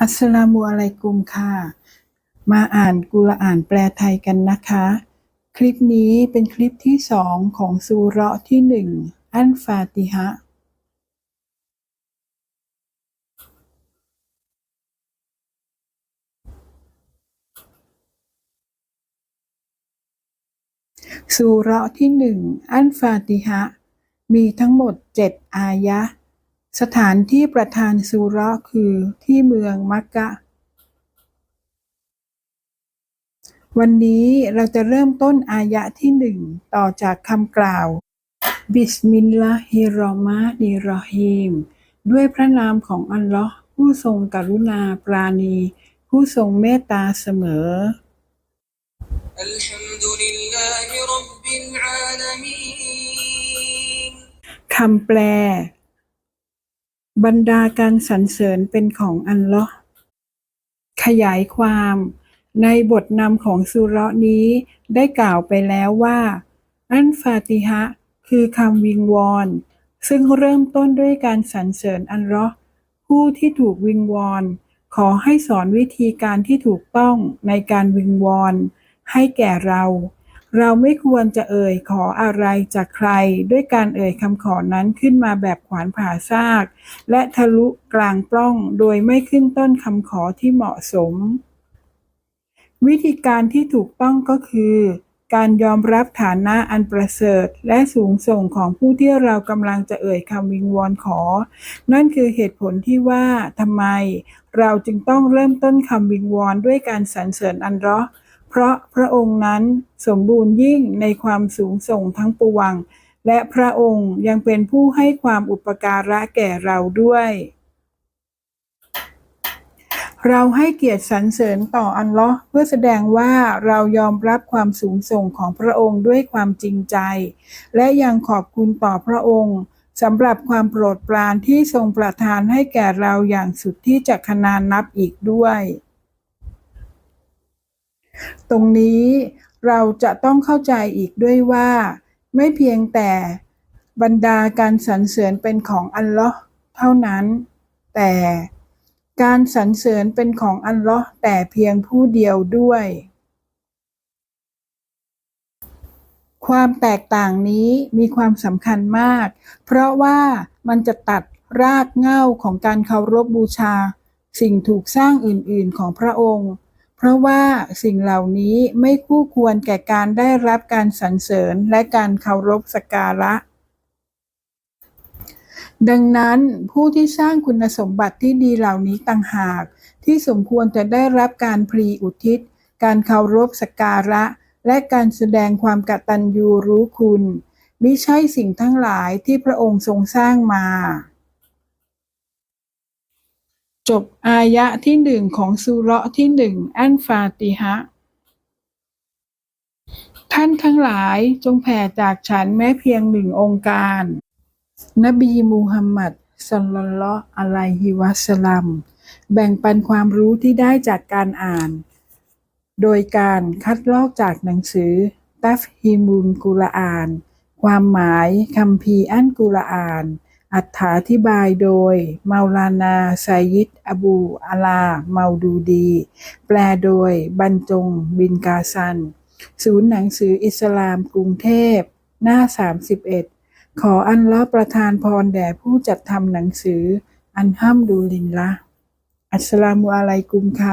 อัสสลามุอะลัยกุมค่ะ มาอ่านกุรอานแปลไทยกันนะคะ คลิปนี้เป็นคลิปที่สองของซูเราะที่หนึ่งอันฟาติฮะ ซูเราะที่หนึ่งอันฟาติฮะ มีทั้งหมดเจ็ดอายะห์ สถานที่ประธานสุเราะคือที่เมืองมักกะ วันนี้เราจะเริ่มต้นอายะที่หนึ่งต่อจากคำกล่าวบิสมิลลาฮิรอมาดิรอฮีมด้วยพระนามของอัลลอฮ์ผู้ทรงกรุณาปราณี ผู้ทรงเมตตาเสมอ คำแปล บรรดาการสรรเสริญเป็นของอัลลอฮ์ขยายความ ในบทนำของสุเราะนี้ได้กล่าวไปแล้วว่า อันฟาติฮะคือคำวิงวอน ซึ่งเริ่มต้นด้วยการสรรเสริญอัลลอฮ์ผู้ที่ถูกวิงวอน ขอให้สอนวิธีการที่ถูกต้องในการวิงวอน ให้แก่เรา เราไม่ควรจะเอ่ยขออะไรจากใคร ด้วยการเอ่ยคำขอนั้นขึ้นมาแบบขวานผ่าซาก และทะลุกลางปล้องโดยไม่ขึ้นต้นคำขอที่เหมาะสม วิธีการที่ถูกต้องก็คือ การยอมรับฐานะอันประเสริฐ และสูงส่งของผู้ที่เรากำลังจะเอ่ยคำวิงวอนขอ นั่นคือเหตุผลที่ว่าทำไม เราจึงต้องเริ่มต้นคำวิงวอนด้วยการสรรเสริญอันเลาะ เพราะพระองค์นั้นสมบูรณ์ยิ่งในความสูงส่งทั้งปวง และพระองค์ยังเป็นผู้ให้ความอุปการะแก่เราด้วย เราให้เกียรติสรรเสริญต่ออัลลอเพื่อแสดงว่าเรายอมรับความสูงส่งของพระองค์ด้วยความจริงใจ และยังขอบคุณต่อพระองค์สำหรับความโปรดปรานที่ทรงประทานให้แก่เราอย่างสุดที่จะขนานนับอีกด้วย ตรงนี้เราจะต้องเข้าใจอีกด้วยว่า ไม่เพียงแต่บรรดาการสรรเสริญเป็นของอัลลอฮ์เท่านั้น แต่การสรรเสริญเป็นของอัลลอฮ์แต่เพียงผู้เดียวด้วย ความแตกต่างนี้มีความสำคัญมาก เพราะว่ามันจะตัดรากเหง้าของการเคารพบูชา สิ่งถูกสร้างอื่นๆของพระองค์ เพราะว่าสิ่งเหล่านี้ไม่คู่ควรแก่การได้รับการสรรเสริญและการเคารพสักการะ ดังนั้นผู้ที่สร้างคุณสมบัติที่ดีเหล่านี้ต่างหาก ที่สมควรจะได้รับการพรีอุทิศ การเคารพสักการะ และการแสดงความกตัญญูรู้คุณมิใช่สิ่งทั้งหลายที่พระองค์ทรงสร้างมา จบอายะที่หนึ่งของสุเราะที่หนึ่งอันฟาติฮะ ท่านทั้งหลายจงแผ่จากฉันแม้เพียงหนึ่งองค์การ นบีมูฮัมมัดศ็อลลัลลอฮอะลัยฮิวะสลัม แบ่งปันความรู้ที่ได้จากการอ่าน โดยการคัดลอกจากหนังสือ ตัฟฮีมุลกุรอาน ความหมายคัมภีอันกุรอาน อัถาธิบายโดยเมาลานาไซยิดอบูอาลา เมาดูดี แปลโดยบรรจงบินกาซัน ศูนย์หนังสืออิสลามกรุงเทพ หน้า 31 ขออันลอประทานพรแด่ผู้จัดทำหนังสือ อันห้ามดูลินละ อัสสลามุอะลัยกุมค่ะ